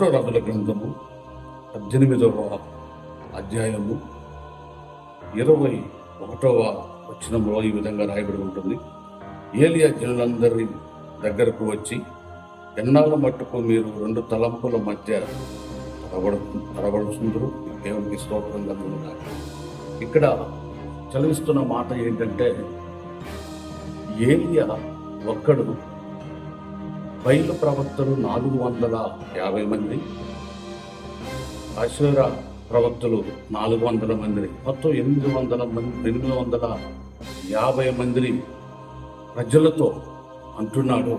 ఒకటో రాజుల గ్రంథము పద్దెనిమిదవ అధ్యాయము ఇరవై ఒకటవ వచనంలో ఈ విధంగా రాయబడి ఉంటుంది. ఏలియా జనులందరి దగ్గరకు వచ్చి ఎన్నాళ్ళ మట్టుకు మీరు రెండు తలంపుల మధ్య తరబడు తరబడుతుందరు దేవునికి స్తోత్రం కలుగునుగా ఇక్కడ చలవిస్తున్న మాట ఏంటంటే ఏలియా ఒక్కడు బయలు ప్రవక్తలు నాలుగు వందల యాభై మంది అశ్వర ప్రవక్తలు నాలుగు వందల మంది మొత్తం ఎనిమిది వందల మంది ఎనిమిది వందల యాభై మందిని ప్రజలతో అంటున్నాడు.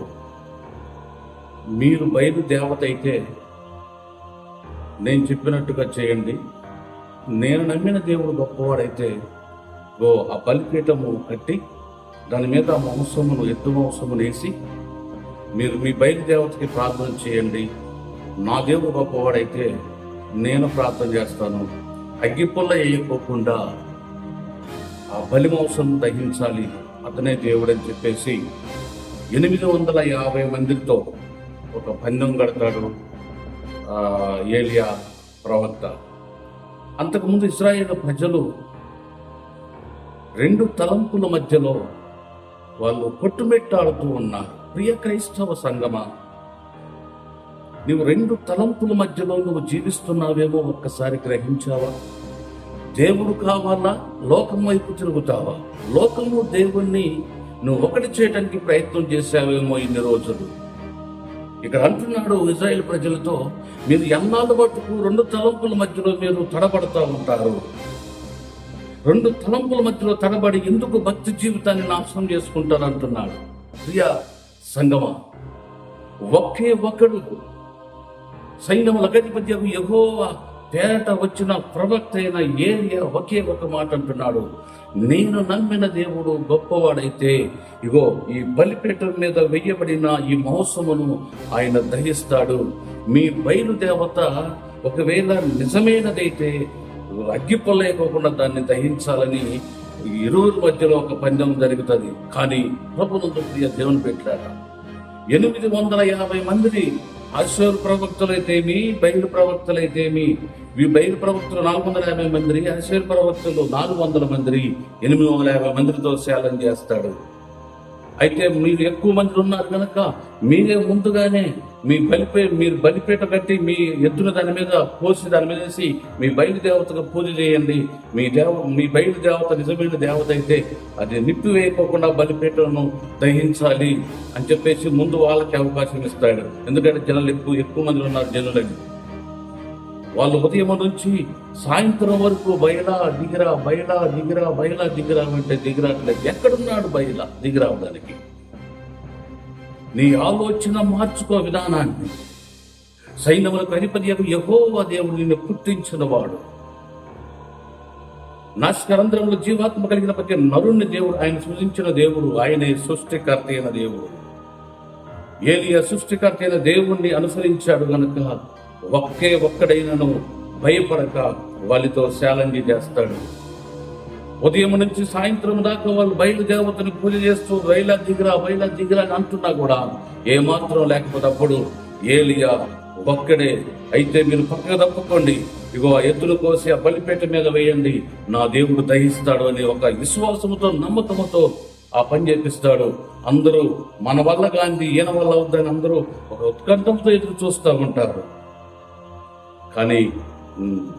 మీరు బయలు దేవత అయితే నేను చెప్పినట్టుగా చేయండి. నేను నమ్మిన దేవుడు గొప్పవాడైతే ఓ ఆ బలిపీఠము కట్టి దాని మీద మాంసమును ఎత్తు మాంసమును వేసి మీరు మీ బయలు దేవతకి ప్రార్థన చేయండి. నా దేవుడు గొప్పవాడైతే నేను ప్రార్థన చేస్తాను. అగ్గిపుల్ల వేయకోకుండా ఆ బలి మాంసం దహించాలి. అతనే దేవుడని చెప్పేసి ఎనిమిది వందల యాభై మందితో ఒక పందెం కడతాడు ఏలియా ప్రవక్త. అంతకుముందు ఇస్రాయేల్ ప్రజలు రెండు తలంపుల మధ్యలో వాళ్ళు కొట్టుమెట్టాడుతూ ఉన్నారు. ప్రియ క్రైస్తవ సంగమా నువ్వు రెండు తలంపుల మధ్యలో నువ్వు జీవిస్తున్నావేమో ఒక్కసారి గ్రహించావా? దేవుడు కావాలా? లోకం వైపు తిరుగుతావా? లోకము దేవుణ్ణి నువ్వు ఒకటి చేయడానికి ప్రయత్నం చేశావేమో ఇన్ని రోజులు. ఇక్కడ అంటున్నాడు ఇజ్రాయెల్ ప్రజలతో మీరు ఎన్నాళ్ళు మటుకు రెండు తలంపుల మధ్యలో మీరు తడబడతా ఉంటారు? రెండు తలంపుల మధ్యలో తడబడి ఎందుకు భక్తి జీవితాన్ని నాశనం చేసుకుంటారు అంటున్నాడు ప్రియా సంగమ? ఒకే ఒకడు. సైన్యముల అధిపతి యహోవా పేరట వచ్చిన ప్రవక్త అయిన ఏరియా ఒకే ఒక మాట అంటున్నాడు. నేను నమ్మిన దేవుడు గొప్పవాడైతే ఇగో ఈ బలిపీఠం మీద వెయ్యబడిన ఈ మహోత్సవమును ఆయన దహిస్తాడు. మీ బయలుదేవత ఒకవేళ నిజమైనదైతే అగ్గిపొల్లేకోకుండా దాన్ని దహించాలని ఇరువురు మధ్యలో ఒక పందెం జరుగుతుంది. కానీ ప్రభునందు ప్రియ దేవుని పెట్టాడ ఎనిమిది వందల యాభై మందిని అశ్వర్ ప్రవక్తలైతేమి బయలు ప్రవక్తలైతేమి ఈ బయలు ప్రవక్తలు నాలుగు వందల యాభై మంది అశ్వర్ ప్రవక్తలు నాలుగు వందల మంది ఎనిమిది వందల యాభై మందితో సేలం చేస్తాడు. అయితే మీరు ఎక్కువ మంది ఉన్నారు కనుక మీరే ముందుగానే మీ బలిపే మీరు బలిపేట కట్టి మీ ఎద్దున దాని మీద పోసి దాని మీద వేసి మీ బయలు దేవతకు పూజ చేయండి. మీ దేవ మీ బయలు దేవత నిజమైన దేవత అయితే అది నిప్పి వేయకోకుండా బలిపేటను దహించాలి అని చెప్పేసి ముందు వాళ్ళకి అవకాశం ఇస్తాడు. ఎందుకంటే జనాలు ఎక్కువ ఎక్కువ మంది ఉన్నారు జనులని. వాళ్ళు ఉదయం నుంచి సాయంత్రం వరకు బయలా దిగిరా బయలా దిగిరా బయలా దిగిరా అంటే దిగిరాట్లేదు ఎక్కడున్నాడు బయలా దిగిరావడానికి నీ ఆలోచన మార్చుకో విధానాన్ని. సైన్యములకు అధిపతి యహోవా దేవుడు నిన్ను పుట్టించిన వాడు నాశకరంధ్రంలో జీవాత్మ కలిగిన ప్రతి నరుణ్ణి దేవుడు ఆయన సృజించిన దేవుడు ఆయనే సృష్టికర్త అయిన దేవుడు. ఏలియా సృష్టికర్త అయిన దేవుణ్ణి అనుసరించాడు గనక ఒక్కే ఒక్కడైనను భయపడక వాళ్ళతో శాలంగి చేస్తాడు. ఉదయం నుంచి సాయంత్రం దాకా వాళ్ళు బయలుదేవతను పూజ చేస్తూ బయలా దిగిరా బయలా దిగిరా అని అంటున్నా కూడా. ఏమాత్రం లేకపోతే అప్పుడు ఏలియా ఒక్కడే. అయితే మీరు పక్కకు తప్పుకోండి. ఇగో ఆ ఎత్తులు కోసి ఆ బలిపేట మీద వేయండి. నా దేవుడు దహిస్తాడు అని ఒక విశ్వాసముతో నమ్మకముతో ఆ పని చేపిస్తాడు. అందరూ మన వల్ల గాంధీ ఈయన వల్ల అవుద్దని అందరూ ఒక ఉత్కంఠంతో ఎదురు చూస్తూ ఉంటారు. కానీ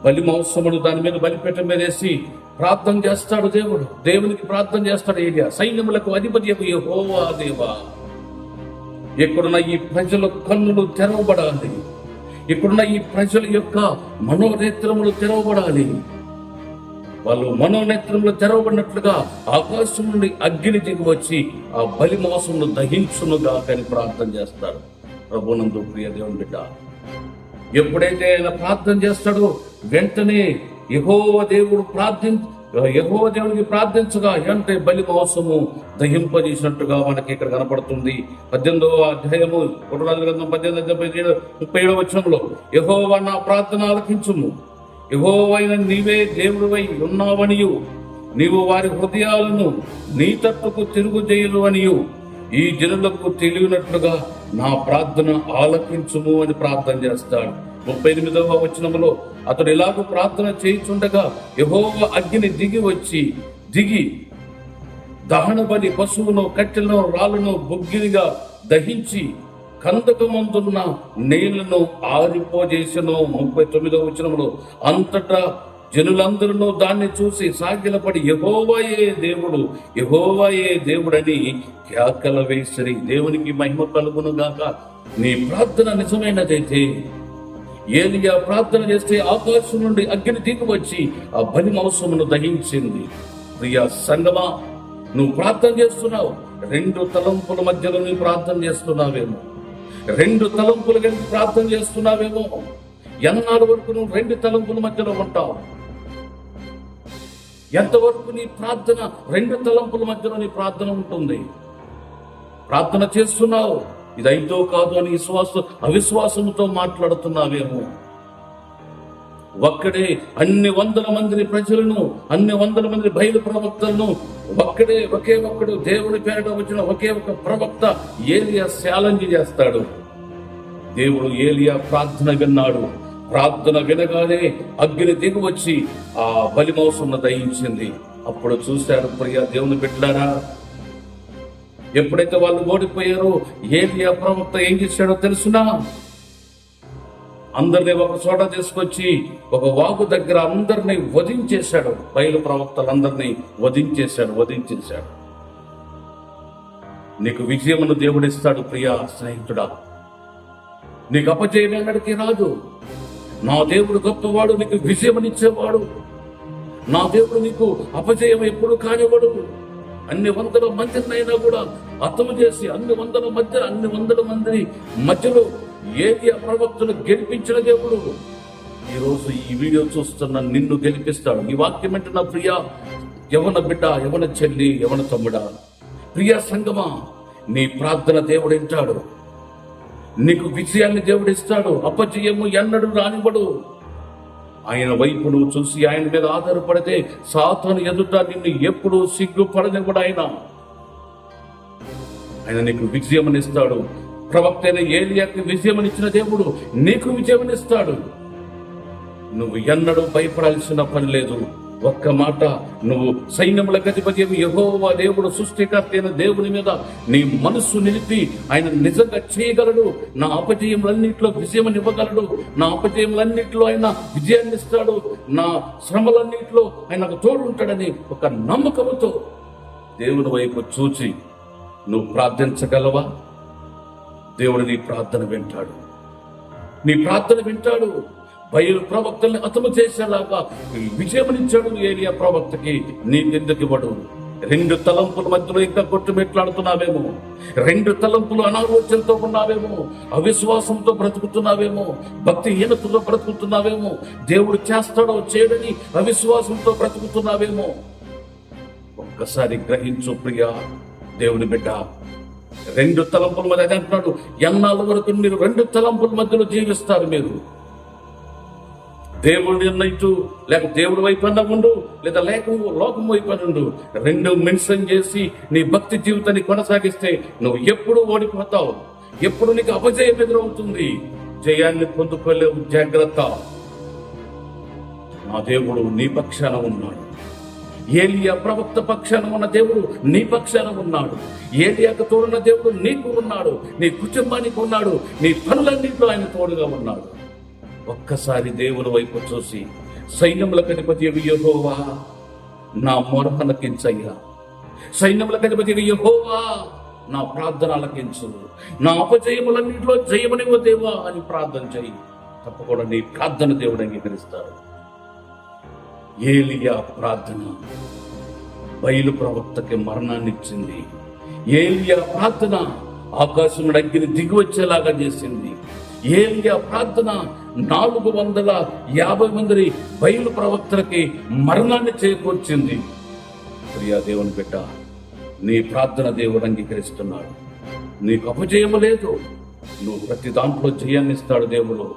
బలి మహోత్సవుడు దాని మీద బలిపీఠం మీద వేసి ప్రార్థన చేస్తాడు దేవుడు. దేవునికి ప్రార్థన చేస్తాడు ఏరియా సైన్యములకు అధిపతి యెహోవా దేవా. ఇక్కడున్న ఈ ప్రజల కన్నులు తెరవబడాలి. ఇక్కడున్న ఈ ప్రజల యొక్క మనోనేత్రములు తెరవబడాలి. వాళ్ళు మనోనేత్రములు తెరవబడినట్లుగా ఆకాశం నుండి అగ్ని దిగి వచ్చి ఆ బలి మోసమును దహించునుగా కానీ ప్రార్థన చేస్తారు. ప్రభునందు ప్రియ దేవుని బిడ్డ ఎప్పుడైతే ఆయన ప్రార్థన చేస్తాడో వెంటనే యహోవ దేవుడు ప్రార్థి యహోవ దేవుడికి ప్రార్థించగా అంటే బలి మహోత్సవము దహింపజేసినట్టుగా మనకి ఇక్కడ కనపడుతుంది. పద్దెనిమిదవ అధ్యాయము ఒకటో గ్రంథం పద్దెనిమిది డెబ్బై ఏడు ముప్పై ఏడవ వచనంలో యహోవ నా ప్రార్థన ఆలకించుము. యహోవైన నీవే దేవుడివై ఉన్నావనియు. నీవు వారి హృదయాలను నీ తట్టుకు తిరుగు చేయలు అనియు ఈ జనులకు తెలియనట్లుగా నా ప్రార్థన ఆలకించుము అని ప్రార్థన చేస్తాడు. ముప్పై ఎనిమిదవ వచనములో అతడు ఇలాగ ప్రార్థన చేయుచుండగా యహోవ అగ్ని దిగి వచ్చి దిగి దహనబలి పశువును కట్టెలను రాళ్ళను బుగ్గిరిగా దహించి కందకమందున్న నీళ్ళను ఆరిపోజేసిన ముప్పై తొమ్మిదవ వచనంలో అంతటా జనులందరూ దాన్ని చూసి సాగిలపడి యహోవాయే దేవుడు యహోవాయే దేవుడని కేకల వేసరి. దేవునికి మహిమ కలుగును గాక. నీ ప్రార్థన నిజమైనదైతే ఏలియా ప్రార్థన చేస్తే ఆకాశం నుండి అగ్ని దిగి వచ్చి ఆ బలి మౌసమును దహించింది. ప్రియా సంగమా నువ్వు ప్రార్థన చేస్తున్నావు. రెండు తలంపుల మధ్యలో నువ్వు ప్రార్థన చేస్తున్నావేమో. రెండు తలంపులు కలిసి ప్రార్థన చేస్తున్నావేమో. ఎన్నాళ్ళ వరకు నువ్వు రెండు తలంపుల మధ్యలో ఉంటావు? ఎంతవరకు నీ ప్రార్థన రెండు తలంపుల మధ్యలో నీ ప్రార్థన ఉంటుంది? ప్రార్థన చేస్తున్నావు. ఇది అయితో కాదు అని విశ్వాస అవిశ్వాసంతో మాట్లాడుతున్నావేమో. ఒక్కడే అన్ని వందల మంది ప్రజలను అన్ని వందల మంది బయలు ప్రవక్తలను ఒక్కడే ఒకే ఒక్కడు దేవుని పేరిట వచ్చిన ఒకే ఒక ప్రవక్త ఏలియా ఛాలెంజ్ చేస్తాడు. దేవుడు ఏలియా ప్రార్థన విన్నాడు. ప్రార్థన వినగానే అగ్ని దిగువచ్చి ఆ బలిమోసంను దయించింది అప్పుడు చూశారు ప్రియా దేవుని పెట్టారా ఎప్పుడైతే వాళ్ళు ఓడిపోయారో ఏది ప్రవక్త ఏం చేశాడో తెలుసునా? అందరినీ ఒక చోట తీసుకొచ్చి ఒక వాగు దగ్గర అందరినీ వధించేశాడు. బయలు ప్రవక్తలందరినీ వధించేశాడు వధించేశాడు. నీకు విజయమును దేవుడిస్తాడు ప్రియా స్నేహితుడా. నీకు అపజయం రాదు. నా దేవుడు గొప్పవాడు నీకు విజయమనిచ్చేవాడు. నా దేవుడు నీకు అపజయం ఎప్పుడు కానివాడు. అన్ని వందల మందినైనా కూడా అర్థం చేసి అన్ని వందల మధ్య అన్ని వందల మంది మధ్యలో ఏది అప్రవక్తను గెలిపించిన దేవుడు. ఈరోజు ఈ వీడియో చూస్తున్న నిన్ను గెలిపిస్తాడు. ఈ వాక్యం అంటే నా ప్రియ యవన బిడ్డ యవన చెల్లి యవన తమ్ముడా. ప్రియ సంగమా నీ ప్రార్థన దేవుడు వింటాడు. నీకు విజయాన్ని దేవుడిస్తాడు. అపజయము ఎన్నడు రానివ్వడు. ఆయన వైపు నువ్వు చూసి ఆయన మీద ఆధారపడితే సాతాను ఎదుట నిన్ను ఎప్పుడు సిగ్గుపడనివ్వడు ఆయన. ఆయన నీకు విజయమనిస్తాడు. ప్రవక్త అయిన ఏలియాకి విజయమనిచ్చిన దేవుడు నీకు విజయమనిస్తాడు. నువ్వు ఎన్నడూ భయపడాల్సిన పని లేదు. ఒక్క మాట నువ్వు సైన్యముల గతిపతి యహోవా దేవుడు సృష్టికర్త అయిన దేవుని మీద నీ మనస్సు నిలిపి ఆయన నిజంగా చేయగలడు. నా అపజయములన్నింటిలో విజయం ఇవ్వగలడు. నా అపజయములన్నింటిలో ఆయన విజయాన్ని ఇస్తాడు. నా శ్రమలన్నింటిలో ఆయన తోడు ఉంటాడని ఒక నమ్మకంతో దేవుని వైపు చూచి నువ్వు ప్రార్థించగలవా? దేవుడు నీ ప్రార్థన వింటాడు. నీ ప్రార్థన వింటాడు. బయలు ప్రవక్తల్ని అతము చేసేలాగా విజయమనిచ్చాడు ఏరియా ప్రవక్తకి. నీకెందుకు ఇవ్వడు? రెండు తలంపుల మధ్యలో ఇంకా కొట్టుమెట్లాడుతున్నావేమో రెండు తలంపులు అనారోగ్యంతో ఉన్నావేమో? అవిశ్వాసంతో బ్రతుకుతున్నావేమో? భక్తిహీనతతో బ్రతుకుతున్నావేమో? దేవుడు చేస్తాడో చేయడని అవిశ్వాసంతో బ్రతుకుతున్నావేమో? ఒక్కసారి గ్రహించు ప్రియా దేవుని బిడ్డ. రెండు తలంపుల మధ్య అంటున్నాడు ఎన్నాళ్ళ వరకు మీరు రెండు తలంపుల మధ్యలో జీవిస్తారు మీరు? దేవుడు నిర్ణయించు లేక దేవుడి వైపన్న ఉండు లేదా లేక లోకం వైపు ఉండు రెండు మెన్షన్ చేసి నీ భక్తి జీవితాన్ని కొనసాగిస్తే నువ్వు ఎప్పుడు ఓడిపోతావు ఎప్పుడు నీకు అపజయం ఎదురవుతుంది. జయాన్ని పొందుకోలేవు జాగ్రత్త. నా దేవుడు నీ పక్షాన ఉన్నాడు. ఏలియా ప్రవక్త పక్షాన ఉన్న దేవుడు నీ పక్షాన ఉన్నాడు. ఏలియాకు తోడున్న దేవుడు నీకు ఉన్నాడు. నీ కుటుంబానికి ఉన్నాడు. నీ పనులన్నింటిలో ఆయన తోడుగా ఉన్నాడు. ఒక్కసారి దేవుని వైపు చూసి సైన్యముల గణపతి యెహోవా నా మొరహలకించయ్యా సైన్యముల గణపతి యెహోవా నా ప్రార్థన ఆలకించు నా అపజయములన్నింటిలో జయమనివ్వ దేవా అని ప్రార్థన చేయి. తప్పకుండా నీ ప్రార్థన దేవుడు అంగీకరిస్తాడు. ఏలియా ప్రార్థన బయలు ప్రవక్తకి మరణాన్నిచ్చింది. ఏలియా ప్రార్థన ఆకాశం అగ్గిని దిగి వచ్చేలాగా చేసింది. ఏలియా ప్రార్థన నాలుగు వందల యాభై మంది బయలు ప్రవక్తలకి మరణాన్ని చేకూర్చింది. ప్రియా దేవుని బిడ్డ నీ ప్రార్థన దేవుడు అంగీకరిస్తున్నాడు. నీకు అపజయము లేదు. నువ్వు ప్రతి దాంట్లో జయాన్ని ఇస్తాడు దేవుడు.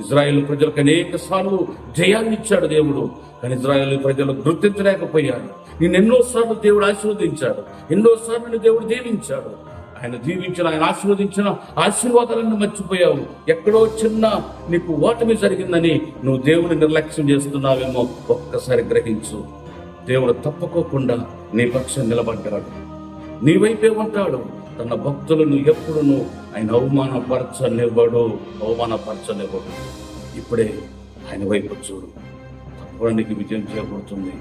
ఇజ్రాయేల్ ప్రజలకు అనేక సార్లు జయాన్ని ఇచ్చాడు దేవుడు. కానీ ఇజ్రాయేల్ ప్రజలు గుర్తించలేకపోయారు. నేను ఎన్నోసార్లు దేవుడు ఆశీర్వదించాడు. ఎన్నోసార్లు దేవుడు దీవించాడు. ఆయన దీవించిన ఆయన ఆశీర్వదించిన ఆశీర్వాదాలను మర్చిపోయావు. ఎక్కడో చిన్న నీకు ఓటమి జరిగిందని నువ్వు దేవుని నిర్లక్ష్యం చేస్తున్నావేమో ఒక్కసారి గ్రహించు. దేవుడు తప్పుకోకుండా నీ పక్షం నిలబడ్డాడు. నీ వైపే ఉంటాడు. తన భక్తులను ఎప్పుడును ఆయన అవమానపరచనివ్వడు అవమానపరచనివ్వడు. ఇప్పుడే ఆయన వైపు చూడు. తప్పకుండా నీకు విజయం చేయబడుతుంది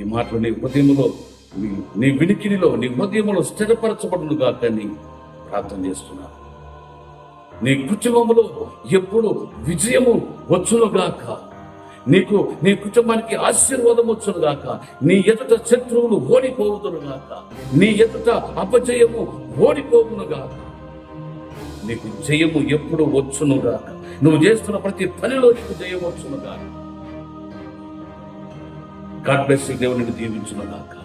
ఈ మాటలు నీ హృదయంలో నీ వినికిడిలో నీ హృదయంలో స్థిరపరచబడును కాకని ప్రార్థన చేస్తున్నాను నీ కుటుంబంలో ఎప్పుడు విజయము వచ్చును గాక. నీకు నీ కుటుంబానికి ఆశీర్వాదం వచ్చును గాక. నీ ఎదుట శత్రువులు ఓడిపోవుదును గాక. నీ ఎదుట అపజయము ఓడిపోవును గాక. నీకు జయము ఎప్పుడు వచ్చును గాక. నువ్వు చేస్తున్న ప్రతి పనిలో నీకు జయం వచ్చును గాక. గాడ్ బ్లెస్ దేవుని దీవించును గాక.